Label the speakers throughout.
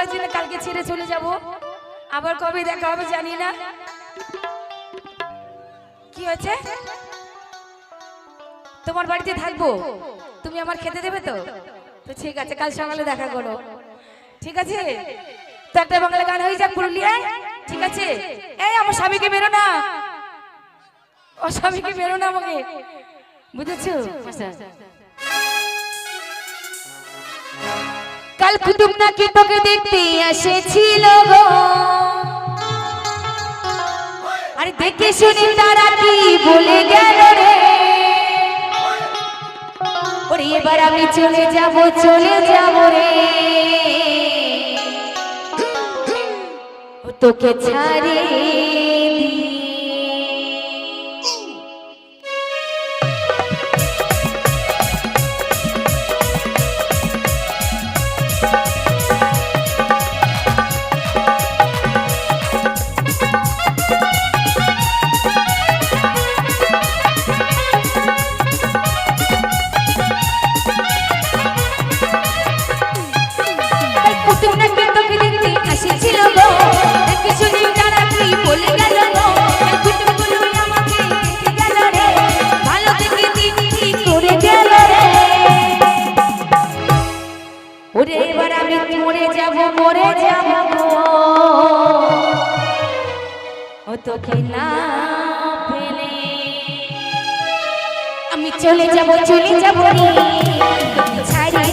Speaker 1: লাগছে না কালকে ছেড়ে চলে যাব। আবার কবে দেখা হবে জানি না। কি হয়েছে? তোমার বাড়িতে থাকব? তুমি আমার খেতে দেবে তো? তো ঠিক আছে, কাল সকালে দেখা করো। ঠিক আছে? তো একটা বাংলা গান হয়ে যাক পুরুলিয়ায়। ঠিক আছে? এই, আমার স্বামীকে বেরো না। ও স্বামীকে বেরো না আমাকে। বুঝেছ? কাল কুতুব নাকি তোকে দেখতে এসেছিল গো? আরে দেখে শুনে তারা কি বলে গেল রে? এবার আমি চলে যাব চলে যাব রে। তোকে ছাড়ে। মরে যাব ও তোকে না পেলে আমি চলে যাব চলে যাব রে। ছাড়ি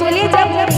Speaker 1: চলে যাব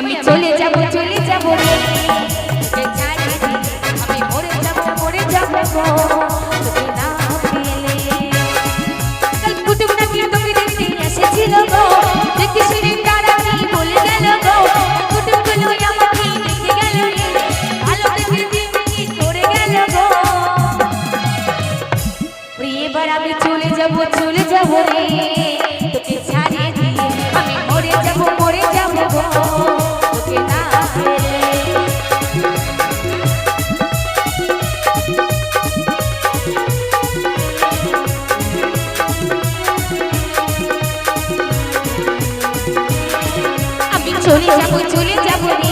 Speaker 1: আমি চলে যাব চলে যাব আমি মরে যাব মরে যাব চলে যাব চলে যাব রে।